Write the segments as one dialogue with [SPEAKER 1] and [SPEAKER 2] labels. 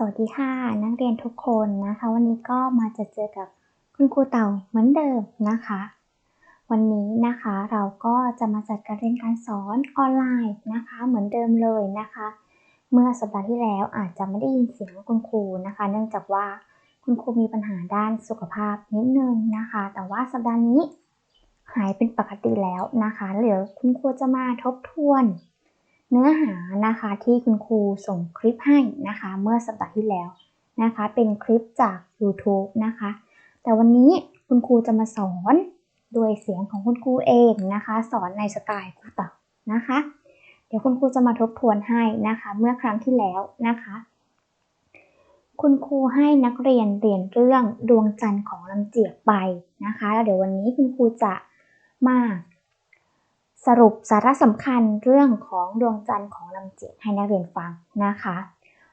[SPEAKER 1] สวัสดีค่ะนักเรียนทุกคนนะคะ วันนี้ก็มาจะเจอกับคุณครูเต่าเหมือนเดิมนะคะ วันนี้นะคะเราก็จะมาจัดการเรียนการสอนออนไลน์นะคะ เหมือนเดิมเลยนะคะ เมื่อสัปดาห์ที่แล้วอาจจะไม่ได้ยินเสียงคุณครูนะคะ เนื่องจากว่าคุณครูมีปัญหาด้านสุขภาพนิดนึงนะคะ แต่ว่าสัปดาห์นี้หายเป็นปกติแล้วนะคะเดี๋ยวคุณครูจะมาทบทวน เนื้อหานะคะที่คุณครูส่งคลิปให้นะคะ เมื่อสัปดาห์ที่แล้วนะคะ เป็นคลิปจาก YouTube นะคะ แต่วันนี้คุณครูจะมาสอนด้วยเสียงของคุณครูเองนะคะ สอนในสไตล์ครูเต่านะคะ เดี๋ยวคุณครูจะมาทบทวนให้นะคะ เมื่อครั้งที่แล้วนะคะ คุณครูให้นักเรียนเรียนเรื่องดวงจันทร์ของลำเจียกไปนะคะแล้วเดี๋ยววันนี้คุณครูจะมา สรุปสาระสำคัญเรื่องของดวงจันทร์ของลำเจียกให้นักเรียนฟังนะคะ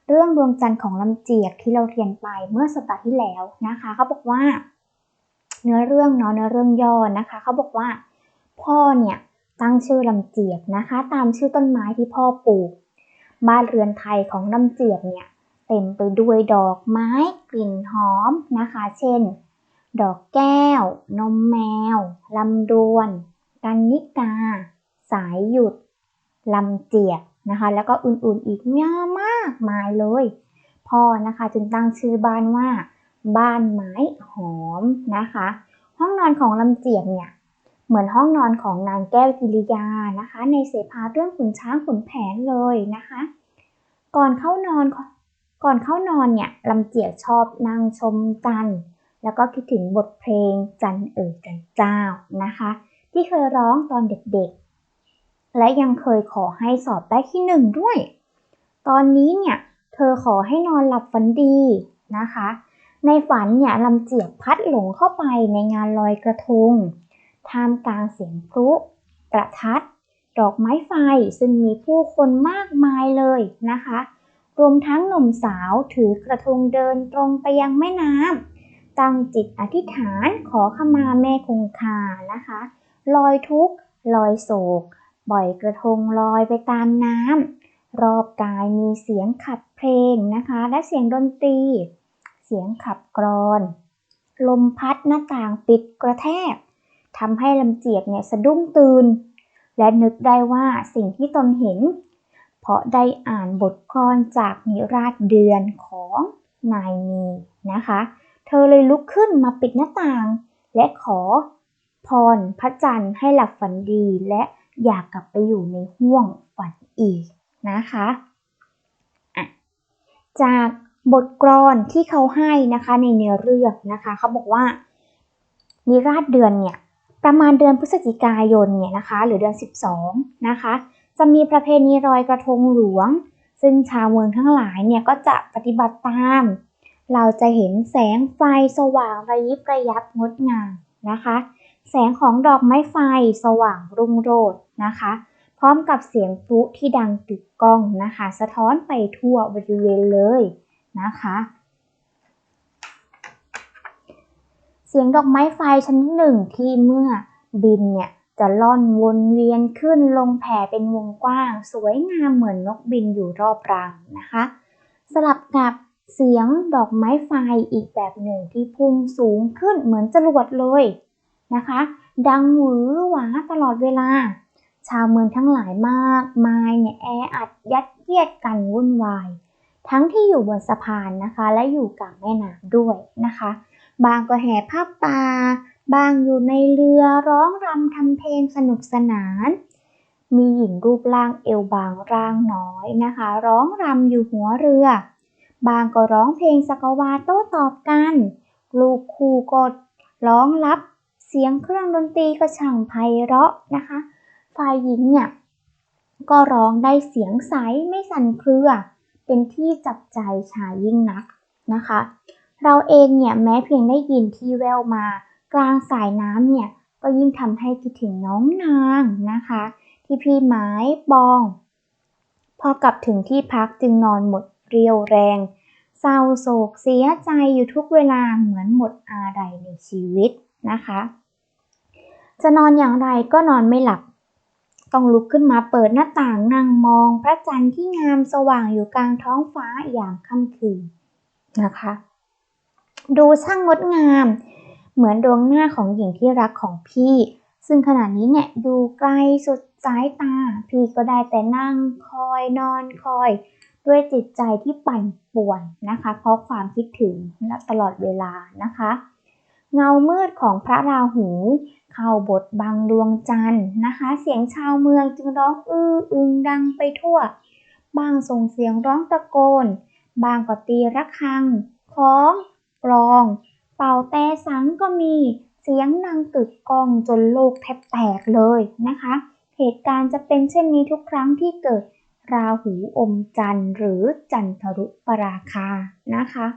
[SPEAKER 1] เรื่องดวงจันทร์ของลำเจียกที่เราเรียนไปเมื่อสัปดาห์ที่แล้วนะคะเขาบอกว่า เนื้อเรื่องเนาะเนื้อเรื่องย่อนะคะเขาบอกว่า พ่อเนี่ยตั้งชื่อลำเจียกนะคะ ตามชื่อต้นไม้ที่พ่อปลูก บ้านเรือนไทยของลำเจียกเนี่ยเต็มไปด้วยดอกไม้กลิ่นหอมนะคะ เช่น ดอกแก้ว นมแมวลำดวน กันนิกา สายหยุดลำเจียกนะคะ แล้วก็อื่นๆอีกเยอะมากมายเลย พ่อนะคะจึงตั้งชื่อบ้านว่า บ้านไม้หอมนะคะ ห้องนอนของลำเจียกเนี่ยเหมือนห้องนอนของนางแก้วกิริยานะคะ ในเสภาเรื่องขุนช้างขุนแผนเลยนะคะ ก่อนเข้านอนก่อนเข้านอนเนี่ยลำเจียกชอบนั่งชมจันทร์แล้วก็คิดถึงบทเพลงจันเอ๋ยจันเจ้านะคะ ที่เคยร้องตอนเด็กๆ และยังเคยขอให้สอบได้ที่หนึ่งด้วย ตอนนี้เนี่ยเธอขอให้นอนหลับฝันดีนะคะ ในฝันเนี่ยลำเจียกพัดหลงเข้าไปในงานลอยกระทงท่ามกลางเสียงพลุประทัด ดอกไม้ไฟซึ่งมีผู้คนมากมายเลยนะคะ รวมทั้งหนุ่มสาวถือกระทงเดินตรงไปยังแม่น้ำตั้งจิตอธิษฐานขอขมาแม่คงคานะคะ ลอยทุกข์ลอยโศกปล่อยกระทงลอยไปตามน้ำรอบกายมีเสียงขับเพลงนะคะ และเสียงดนตรี เสียงขับกรอน ลมพัดหน้าต่างปิดกระแทกทำให้ลำเจียกเนี่ยสะดุ้งตื่น และนึกได้ว่าสิ่งที่ตนเห็น เพราะได้อ่านบทกลอนจากนิราศเดือนของนายมีนะคะ เธอเลยลุกขึ้นมาปิดหน้าต่าง และขอ พรพระจันทร์ให้หลับฝันดีและอยากกลับไปอยู่ในห้วงฝันอีกนะคะะจากบทกลอนที่เขาให้นะคะในเนื้อเรื่องนะคะเขาบอกว่านิราศเดือนเนี่ยประมาณเดือนพฤศจิกายนเนี่ยนะคะ หรือเดือน 12 นะคะ จะมีประเพณีลอยกระทงหลวง ซึ่งชาวเมืองทั้งหลายเนี่ยก็จะปฏิบัติตาม เราจะเห็นแสงไฟสว่างระยิบระยับงดงามนะคะ แสงของดอกไม้ไฟสว่างรุ่งโรจน์นะคะ พร้อมกับเสียงพลุที่ดังกึกก้องนะคะ สะท้อนไปทั่วบริเวณเลยนะคะ เสียงดอกไม้ไฟชนิดหนึ่งที่เมื่อบินเนี่ยจะล่อนวนเวียนขึ้นลงแผ่เป็นวงกว้าง สวยงามเหมือนนกบินอยู่รอบรังนะคะ สลับกับเสียงดอกไม้ไฟอีกแบบหนึ่งที่พุ่งสูงขึ้นเหมือนจรวดเลย นะคะ ดังหวือหวาตลอดเวลา ชาวเมืองทั้งหลายมากมายเนี่ยแออัดยัดเยียดกันวุ่นวาย ทั้งที่อยู่บนสะพานนะคะ และอยู่กลางแม่น้ำด้วยนะคะ บางก็แห่ผ้าป่าบางอยู่ในเรือร้องรำทำเพลงสนุกสนาน มีหญิงรูปร่างเอวบางร่างน้อยนะคะ ร้องรำอยู่หัวเรือบางก็ร้องเพลงสกวาโต้ตอบกัน ลูกคู่ก็ร้องรับ สียงเครื่องดนตรีก็ช่างไพเราะนะคะ ฝ่ายหญิงเนี่ยก็ร้องได้เสียงใสไม่สั่นเครือ เป็นที่จับใจชายยิ่งนักนะคะ เราเองเนี่ยแม้เพียงได้ยินที่แววมา กลางสายน้ำเนี่ยก็ยิ่งทำให้คิดถึงน้องนางนะคะ ที่พี่ไม้บอง พอกลับถึงที่พักจึงนอนหมดเรียวแรง เศร้าโศกเสียใจอยู่ทุกเวลาเหมือนหมดอะไรในชีวิตนะคะ จะนอนอย่างไรก็นอนไม่หลับ ต้องลุกขึ้นมาเปิดหน้าต่างนั่งมองพระจันทร์ที่งามสว่างอยู่กลางท้องฟ้าอย่างค่ำคืนนะคะ ดูช่างงดงาม เหมือนดวงหน้าของหญิงที่รักของพี่ ซึ่งขณะนี้เนี่ยดูไกลสุดสายตา พี่ก็ได้แต่นั่งคอยนอนคอย ด้วยจิตใจที่ปั่นป่วนนะคะ เพราะความคิดถึงตลอดเวลานะคะ เงามืดของพระราหูเข้าบทบังดวงจันทร์นะคะ เสียงชาวเมืองจึงร้องอื้ออึงดังไปทั่ว บางส่งเสียงร้องตะโกน บางก็ตีระฆังของกลอง เป่าแต่สังก็มีเสียงดังกึกก้องจนโลกแทบแตกเลยนะคะ เหตุการณ์จะเป็นเช่นนี้ทุกครั้งที่เกิดราหูอมจันทร์หรือจันทรุปราคานะคะ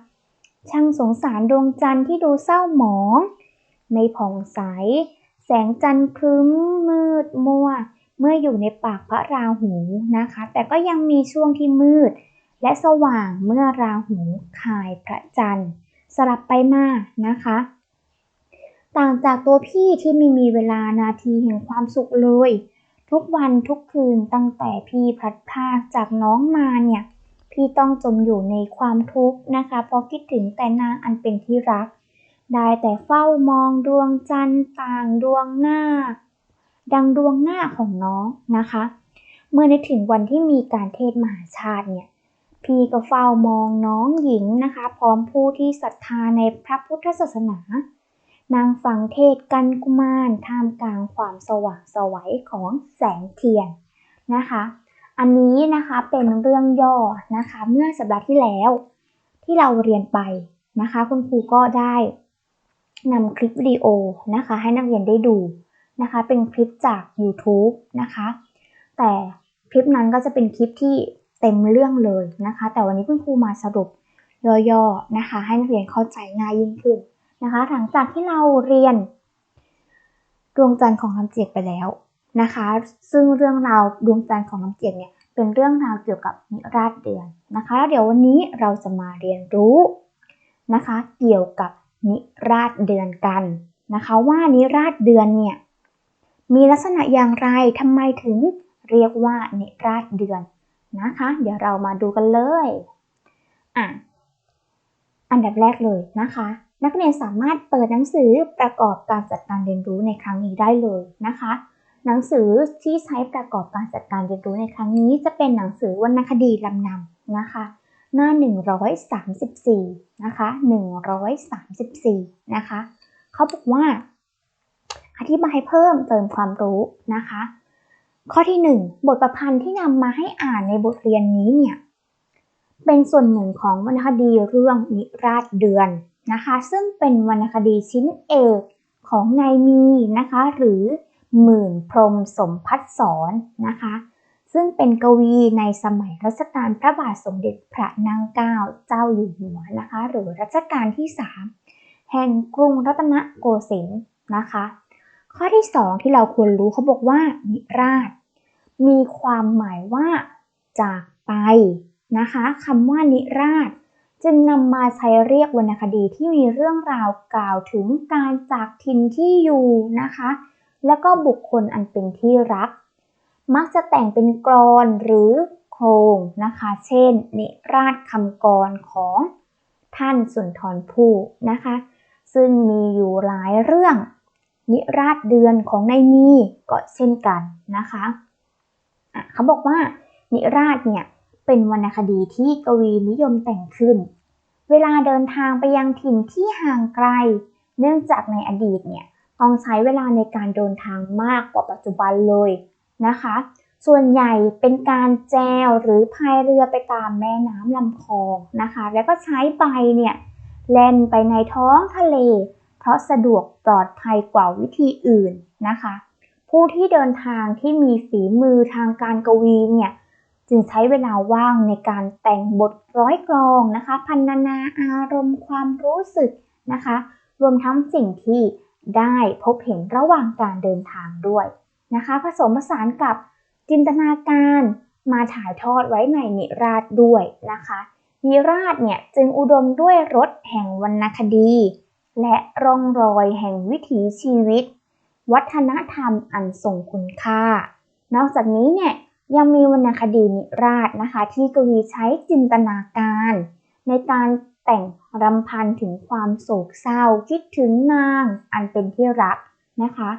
[SPEAKER 1] ช่างสงสารดวงจันทร์ที่ดูเศร้าหมอง ไม่ผ่องใส แสงจันทร์ครึ้มมืดมัว เมื่ออยู่ในปากพระราหูนะคะ แต่ก็ยังมีช่วงที่มืด และสว่างเมื่อราหูคายพระจันทร์ สลับไปมานะคะ ต่างจากตัวพี่ที่ไม่มีเวลานาทีแห่งความสุขเลย ทุกวันทุกคืนตั้งแต่พี่พลัดพรากจากน้องมาเนี่ย พี่ต้องจมอยู่ในความทุกข์นะคะ เพราะคิดถึงแต่นางอันเป็นที่รัก ได้แต่เฝ้ามองดวงจันทร์ต่างดวงหน้า ดังดวงหน้าของน้องนะคะ เมื่อนึกถึงวันที่มีการเทศมหาชาติเนี่ยพี่ก็เฝ้ามองน้องหญิงนะคะ พร้อมผู้ที่ศรัทธาในพระพุทธศาสนา นางฟังเทศกันกุมารท่ามกลางความสว่างสวัยของแสงเทียนนะคะ อันนี้นะคะเป็นเรื่องย่อนะคะ เมื่อสัปดาห์ที่แล้ว ที่เราเรียนไปนะคะ คุณครูก็ได้นำคลิปวิดีโอนะคะ ให้นักเรียนได้ดูนะคะ เป็นคลิปจาก YouTube นะคะ แต่คลิปนั้นก็จะเป็นคลิปที่เต็มเรื่องเลยนะคะ แต่วันนี้คุณครูมาสรุปย่อๆนะคะ ให้นักเรียนเข้าใจง่ายยิ่งขึ้นนะคะ หลังจากที่เราเรียนดวงจันทร์ของลำเจียกไปแล้ว นะคะ ซึ่งเรื่องราวดวงจันทร์ของลำเจียกเนี่ยเป็นเรื่องราวเกี่ยวกับนิราชเดือนนะคะแล้วเดี๋ยววันนี้เราจะมาเรียนรู้นะคะ เกี่ยวกับนิราชเดือนกันนะคะ ว่านิราชเดือนเนี่ยมีลักษณะอย่างไรทำไมถึงเรียกว่านิราชเดือนนะคะ เดี๋ยวเรามาดูกันเลยอะอันดับแรกเลยนะคะ นักเรียนสามารถเปิดหนังสือประกอบการจัดการเรียนรู้ในครั้งนี้ได้เลยนะคะ หนังสือที่ใช้ประกอบการจัดการเรียนรู้ในครั้งนี้จะเป็นหนังสือวรรณคดีลำนำนะคะ หน้า 134 นะคะ 134 นะคะเขาบอกว่า อธิบายเพิ่มเติมความรู้นะคะ ข้อที่ 1 บทประพันธ์ที่นำมาให้อ่านในบทเรียนนี้เนี่ยเป็นส่วนหนึ่งของวรรณคดีเรื่องนิราชเดือนนะคะ ซึ่งเป็นวรรณคดีชิ้นเอกของนายมีนะคะ หรือ หมื่นพรมสมพัฒสอนนะคะ ซึ่งเป็นกวีในสมัยรัชกาลพระบาทสมเด็จพระนางเก้าเจ้าอยู่หัวนะคะ หรือรัชกาลที่ 3 แห่งกรุงรัตนโกสินทร์นะคะ ข้อที่ 2 ที่เราควรรู้เขาบอกว่า นิราช มีความหมายว่า จากไปนะคะคำว่านิราชจึงนำมาใช้เรียกวรรณคดีที่มีเรื่องราวกล่าวถึงการจากถิ่นที่อยู่นะคะ แล้วก็บุคคลอันเป็นที่รัก มักจะแต่งเป็นกรอนหรือโครงนะคะ เช่นนิราชคำกรของท่านสุนทรภู่นะคะ ซึ่งมีอยู่หลายเรื่อง นิราชเดือนของนายมีก็เช่นกันนะคะะเขาบอกว่านิราชเนี่ยเป็นวรรณคดีที่กวีนิยมแต่งขึ้น เวลาเดินทางไปยังถิ่นที่ห่างไกล เนื่องจากในอดีตเนี่ย ต้องใช้เวลาในการเดินทางมากกว่าปัจจุบันเลยนะคะ ส่วนใหญ่เป็นการแจวหรือพายเรือไปตามแม่น้ำลำคลองนะคะ แล้วก็ใช้ใบเนี่ยแล่นไปในท้องทะเล เพราะสะดวกปลอดภัยกว่าวิธีอื่นนะคะ ผู้ที่เดินทางที่มีฝีมือทางการกวีเนี่ยจึงใช้เวลาว่างในการแต่งบทร้อยกลองนะคะ พันนานาอารมณ์ความรู้สึกนะคะ รวมทั้งสิ่งที่ ได้พบเห็นระหว่างการเดินทางด้วยนะคะ ผสมผสานกับจินตนาการมาถ่ายทอดไว้ในนิราชด้วยนะคะนิราชเนี่ยจึงอุดมด้วยรสแห่งวรรณคดี และร่องรอยแห่งวิถีชีวิต วัฒนธรรมอันทรงคุณค่า นอกจากนี้เนี่ยยังมีวรรณคดีนิราศนะคะ ที่กวีใช้จินตนาการ ในการ แต่งรำพันถึงความโศกเศร้าคิดถึงนางอันเป็นที่รักนะคะ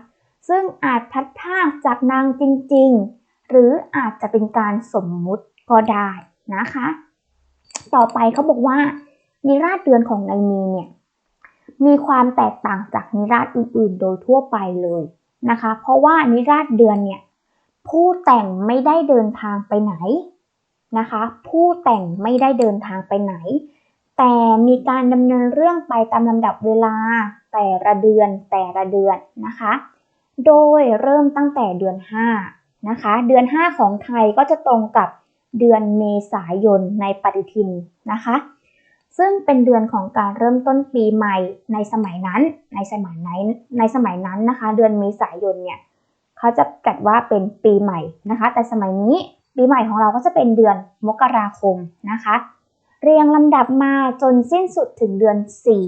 [SPEAKER 1] ซึ่งอาจพัดพรากจากนางจริงๆ หรืออาจจะเป็นการสมมุติก็ได้นะคะ ต่อไปเขาบอกว่า นิราศเดือนของนายมีเนี่ยมีความแตกต่างจากนิราศอื่นๆ โดยทั่วไปเลยนะคะ เพราะว่านิราศเดือนเนี่ยผู้แต่งไม่ได้เดินทางไปไหนนะคะ ผู้แต่งไม่ได้เดินทางไปไหน แต่มีการดำเนินเรื่องไปตามลำดับเวลาแต่ละเดือนแต่ละเดือนนะคะ โดยเริ่มตั้งแต่เดือน 5 นะคะ เดือน 5 ของไทยก็จะตรงกับเดือนเมษายนในปฏิทินนะคะ ซึ่งเป็นเดือนของการเริ่มต้นปีใหม่ในสมัยนั้น ในสมัยนั้นในสมัยนั้นนะคะ เดือนเมษายนเนี่ยเขาจะจัดว่าเป็นปีใหม่นะคะ แต่สมัยนี้ปีใหม่ของเราก็จะเป็นเดือนมกราคมนะคะ เรียงลำดับมาจนสิ้นสุดถึงเดือน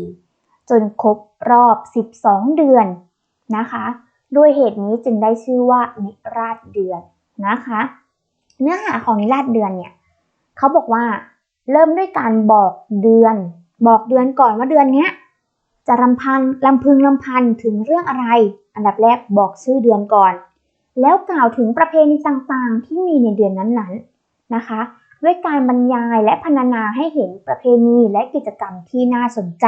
[SPEAKER 1] 4 จนครบรอบ 12 เดือนนะคะ ด้วยเหตุนี้จึงได้ชื่อว่านิราศเดือนนะคะ เนื้อหาของนิราศเดือนเนี่ยเขาบอกว่าเริ่มด้วยการบอกเดือน บอกเดือนก่อนว่าเดือนนี้จะรำพันลำพึงลำพันถึงเรื่องอะไร อันดับแรกบอกชื่อเดือนก่อน แล้วกล่าวถึงประเพณีต่างๆที่มีในเดือนนั้นๆนะคะ ด้วยการบรรยายและพรรณนาให้เห็นประเพณีและกิจกรรมที่น่าสนใจ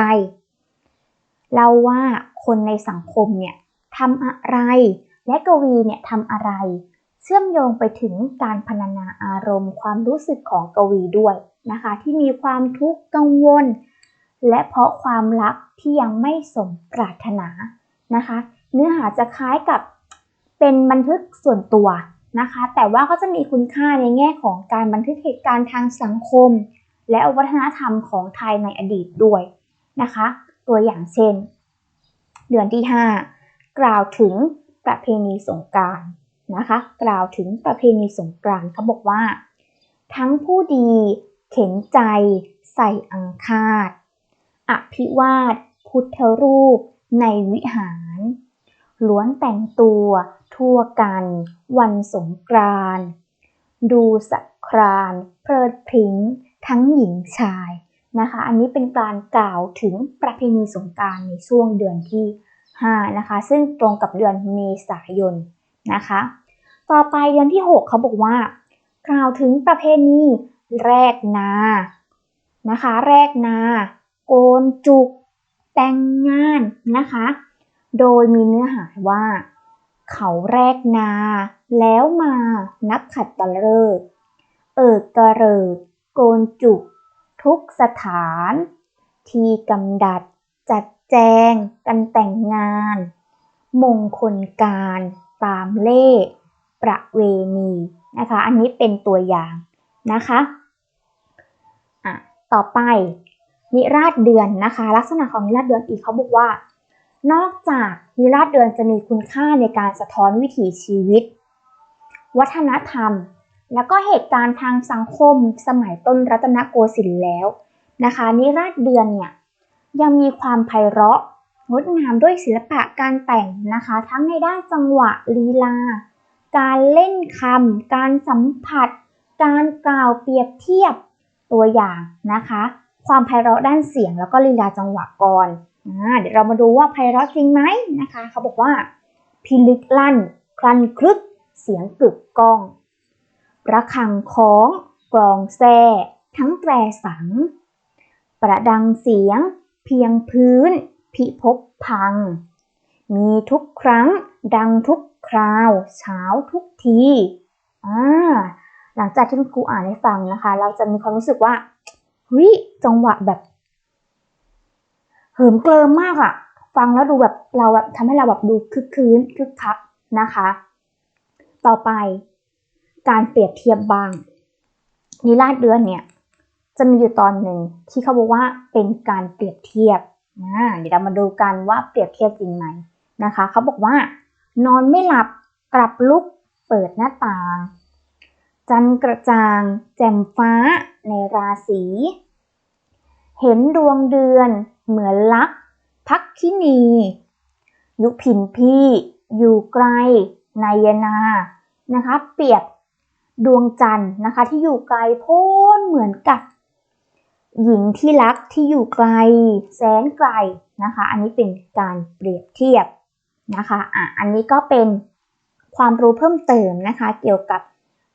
[SPEAKER 1] เราว่าคนในสังคมเนี่ยทำอะไร และกวีเนี่ยทำอะไร เชื่อมโยงไปถึงการพรรณนาอารมณ์ ความรู้สึกของกวีด้วยนะคะ ที่มีความทุกข์กังวล และเพราะความรักที่ยังไม่สมปรารถนานะคะ เนื้อหาจะคล้ายกับเป็นบันทึกส่วนตัว นะคะ แต่ว่าก็จะมีคุณค่าในแง่ของการบันทึกเหตุการณ์ทางสังคม และวัฒนธรรมของไทยในอดีตด้วยนะคะ ตัวอย่างเช่น เดือนที่ 5 กล่าวถึงประเพณีสงกรานต์นะคะ กล่าวถึงประเพณีสงกรานต์เขาบอกว่า ทั้งผู้ดีเข็นใจ ใส่อังคาด อภิวาท พุทธรูป ในวิหาร ล้วนแต่งตัวทั่วกัน วันสงกรานต์ดูสักครานเพลิดพริ้งทั้งหญิงชายนะคะ อันนี้เป็นการกล่าวถึงประเพณีสงกรานต์ในช่วงเดือนที่5นะคะ ซึ่งตรงกับเดือนเมษายนนะคะ ต่อไปเดือนที่ 6 เขาบอกว่า กล่าวถึงประเพณีแรกนานะคะ แรกนา โกนจุก แต่งงานนะคะ โดยมีเนื้อหาว่า เขาแรกนา แล้วมานักขัดตะเลิก เอิกกระเริกโกนจุก ทุกสถาน ที่กำดัด จัดแจง กันแต่งงาน มงคลการตามเล่ประเวณีนะคะ อันนี้เป็นตัวอย่างนะคะอะต่อไปนิราศเดือนนะคะ ลักษณะของนิราศเดือนอีกเขาบอกว่า นอกจากนิราศเดือนจะมีคุณค่าในการสะท้อนวิถีชีวิต วัฒนธรรม แล้วก็เหตุการณ์ทางสังคมสมัยต้นรัตนโกสินทร์แล้วนะคะนิราศเดือนเนี่ยยังมีความไพเราะงดงามด้วยศิลปะการแต่งนะคะ ทั้งในด้านจังหวะลีลา การเล่นคำการสัมผัส การกล่าวเปรียบเทียบตัวอย่างนะคะ ความไพเราะด้านเสียงแล้วก็ลีลาจังหวะก่อน เดี๋ยวเรามาดูว่าไพเราะจริงไหมนะคะ เขาบอกว่า พิลึกลั่น คลันคลึก เสียงกึกก้องระฆังของ กลองแซ่ทั้งแตรสัง ประดังเสียง เพียงพื้น พิภพพัง มีทุกครั้ง ดังทุกคราว เช้าทุกที อ่า หลังจากที่คุณครูอ่านให้ฟังนะคะ เราจะมีความรู้สึกว่าเฮ้ยจังหวะแบบ เหิมเกลิมมากอะฟังแล้วดูแบบเราแบบทำให้เราแบบดูคึกคืนคึกคักนะคะ ต่อไปการเปรียบเทียบบ้างนิราศเดือนเนี่ยจะมีอยู่ตอนหนึ่งที่เขาบอกว่าเป็นการเปรียบเทียบนะเดี๋ยวเรามาดูกันว่าเปรียบเทียบจริงไหมนะคะเขาบอกว่า นอนไม่หลับกลับลุกเปิดหน้าต่าง จันกระจ่าง แจ่มฟ้าในราศีเห็นดวงเดือน เหมือนลัก พักคินี ยุพินพี่ อยู่ไกล นายนา นะคะ เปรียบดวงจันทร์นะคะ ที่อยู่ไกลโพ้นเหมือนกับ หญิงที่รักที่อยู่ไกล แสนไกลนะคะ อันนี้เป็นการเปรียบเทียบนะคะอะอันนี้ก็เป็นความรู้เพิ่มเติมนะคะ เกี่ยวกับ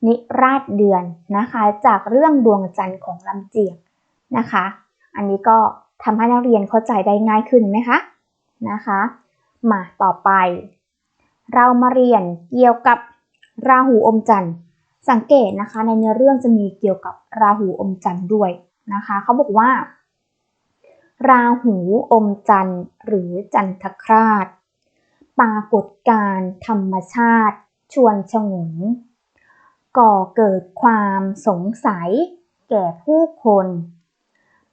[SPEAKER 1] นิราศเดือนนะคะ จากเรื่องดวงจันทร์ของลำเจียงนะคะ อันนี้ก็ ทำให้นักเรียนเข้าใจได้ง่ายขึ้นไหมคะนะคะ มาต่อไป เรามาเรียนเกี่ยวกับราหูอมจันทร์ สังเกตนะคะในเนื้อเรื่องจะมีเกี่ยวกับราหูอมจันทร์ด้วยนะคะเขาบอกว่า ราหูอมจันทร์หรือจันทคราชปรากฏการธรรมชาติ ชวนฉงนก่อเกิดความสงสัย แก่ผู้คน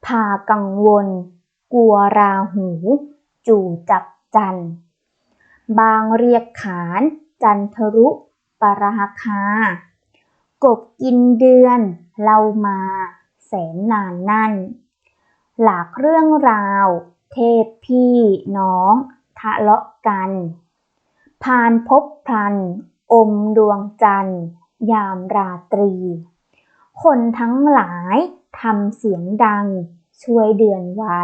[SPEAKER 1] พากังวล กลัวราหู จู่จับจัน บางเรียกขาน จันทรุปราคากบกินเดือนเล่ามา แสนนานนั่น หลากเรื่องราว เทพพี่น้อง ทะเลาะกัน พานพบพลัน อมดวงจันทร์ ยามราตรี คนทั้งหลายทำเสียงดัง ช่วยเดือนไว้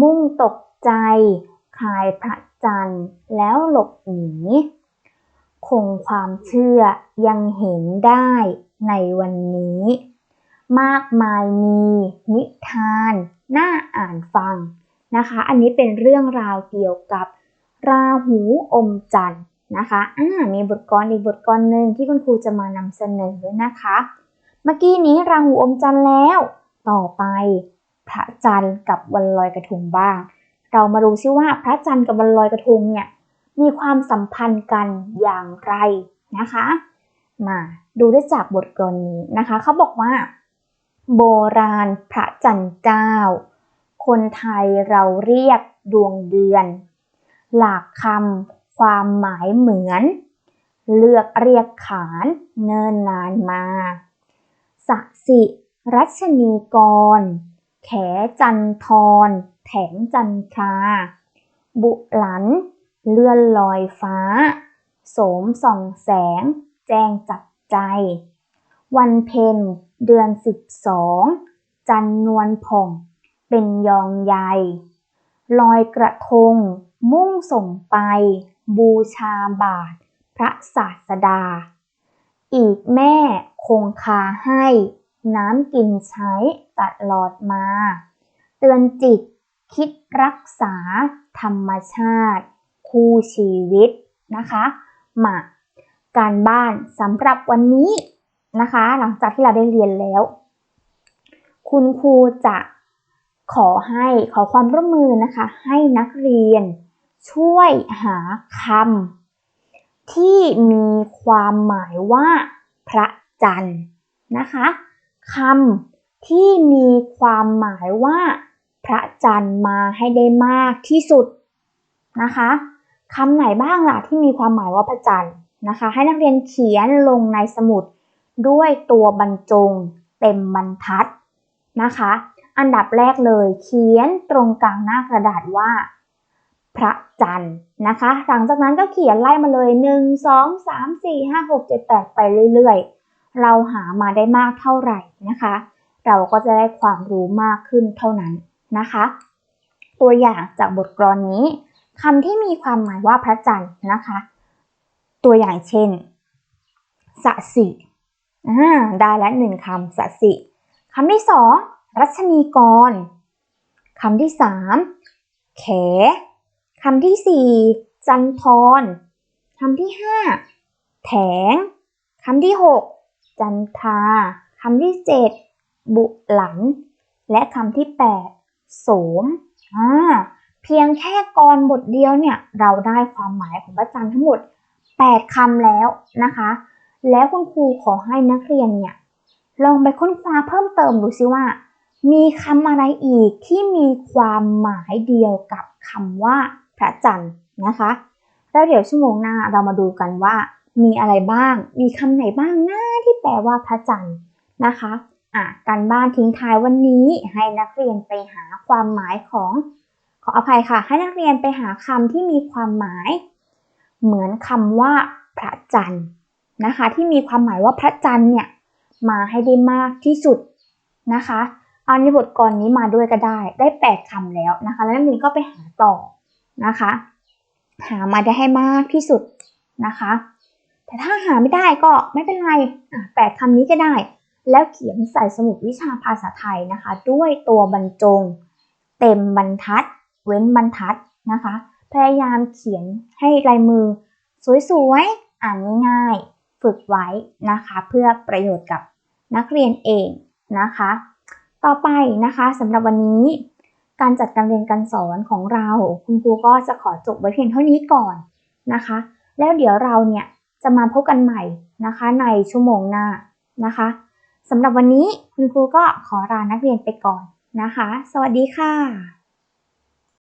[SPEAKER 1] มุ่งตกใจคลายพระจันทร์แล้วหลบหนีคงความเชื่อยังเห็นได้ในวันนี้ มากมายมีนิทานน่าอ่านฟังนะคะ อันนี้เป็นเรื่องราวเกี่ยวกับราหูอมจันทร์นะคะอ่ามีบทกลอนอีกบทกลอนหนึ่งที่คุณครูจะมานำเสนอนะคะ เมื่อกี้นี้ราหูอมจันทร์แล้ว ต่อไป พระจันทร์กับวันลอยกระทงบ้าง เรามาดูซิว่าพระจันทร์กับวันลอยกระทงเนี่ยมีความสัมพันธ์กันอย่างไรนะคะ มาดูได้จากบทกลอนนี้นะคะเขาบอกว่า โบราณพระจันทร์เจ้า คนไทยเราเรียกดวงเดือน หลากคำความหมายเหมือน เลือกเรียกขานเนินนานมาสสิ รัชนีกร แขจันทร แถงจันทรา บุหลัน เลื่อนลอยฟ้า โสมส่องแสง แจ้งจับใจ วันเพ็ญเดือนสิบสอง จันนวลผ่อง เป็นยองใย ลอยกระทง มุ่งส่งไป บูชาบาท พระศาสดา อีกแม่คงคาให้ น้ำกินใช้ตลอดมา เตือนจิต คิดรักษา ธรรมชาติ คู่ชีวิตนะคะมาการบ้านสำหรับวันนี้นะคะ หลังจากที่เราได้เรียนแล้ว คุณครูจะขอให้ขอความร่วมมือนะคะ ให้นักเรียน ช่วยหาคำที่มีความหมายว่า พระจันทร์นะคะ คำที่มีความหมายว่า พระจันทร์มาให้ได้มากที่สุดนะคะคำไหนบ้างล่ะที่มีความหมายว่าพระจันทร์นะคะ ให้นักเรียนเขียนลงในสมุดด้วยตัวบรรจงเต็มบรรทัดนะคะ อันดับแรกเลยเขียนตรงกลางหน้ากระดาษว่า พระจันทร์นะคะ หลังจากนั้นก็เขียนไล่มาเลย 1 2 3 4 5 6 7 8 ไปเรื่อยๆ เราหามาได้มากเท่าไหร่นะคะ เราก็จะได้ความรู้มากขึ้นเท่านั้นนะคะ ตัวอย่างจากบทกลอนนี้คำที่มีความหมายว่าพระจันทร์นะคะ ตัวอย่างเช่นสสิอ่าได้แล้วหนึ่งคำสสิคำที่สองรัชนีกรคำที่สามแขคำที่สี่จันทรคำที่ห้าแถงคำที่หก จันทาคำที่เจ็ดบุหลัน และคำที่แปดโสมอ่าเพียงแค่กรบทเดียวเนี่ย เราได้ความหมายของพระจันทร์ทั้งหมด 8 คำแล้วนะคะ แล้วคุณครูขอให้นักเรียนเนี่ย ลองไปค้นคว้าเพิ่มเติมดูซิว่า มีคำอะไรอีกที่มีความหมายเดียวกับคำว่าพระจันทร์นะคะ แล้วเดี๋ยวชั่วโมงหน้าเรามาดูกันว่า มีอะไรบ้าง มีคำไหนบ้างนะที่แปลว่าพระจันทร์นะคะอะการบ้านทิ้งท้ายวันนี้ให้นักเรียนไปหาความหมายของขออภัยค่ะ ให้นักเรียนไปหาคำที่มีความหมาย เหมือนคำว่าพระจันทร์นะคะ ที่มีความหมายว่าพระจันทร์เนี่ยมาให้ได้มากที่สุดนะคะเอาในบทกรนี้มาด้วยก็ได้ ได้แปดคำแล้วนะคะ แล้วนักเรียนก็ไปหาต่อนะคะ หามาได้ให้มากที่สุดนะคะ แต่ถ้าหาไม่ได้ก็ไม่เป็นไรแปดคำนี้ก็ได้ แล้วเขียนใส่สมุดวิชาภาษาไทยนะคะ ด้วยตัวบรรจง เต็มบรรทัด เว้นบรรทัดนะคะ พยายามเขียนให้ลายมือ สวยๆ อ่านง่ายๆ ฝึกไว้นะคะ เพื่อประโยชน์กับนักเรียนเองนะคะ ต่อไปนะคะสำหรับวันนี้ การจัดการเรียนการสอนของเรา คุณครูก็จะขอจบไว้เพียงเท่านี้ก่อนนะคะ แล้วเดี๋ยวเราเนี่ย จะมาพบกันใหม่นะคะในชั่วโมงหน้านะคะสำหรับวันนี้คุณครูก็ขอลานักเรียนไปก่อนนะคะ สวัสดีค่ะ